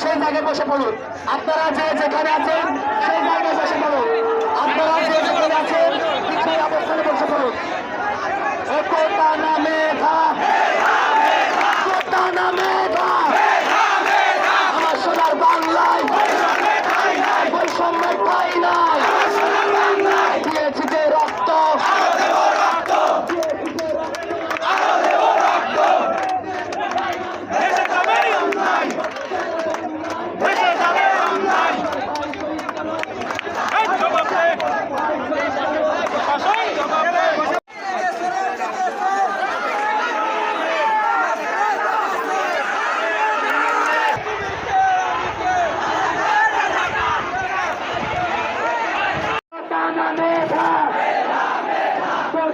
সেই জায়গায় বসে পড়ুন। আপনারা যে যেখানে আছেন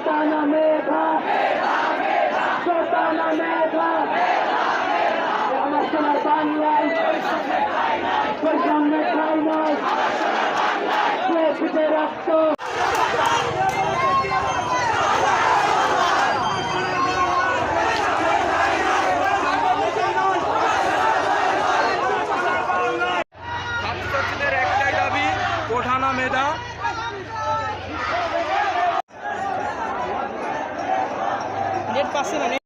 Sotana Mega! Sotana Mega! আমার সোনার বাংলায় বৈষম্যের ঠাই নাই রক্ত ছাত্রছাত্রীদের একটাই দাবি, ওঠানা মেধা Passando né? ali.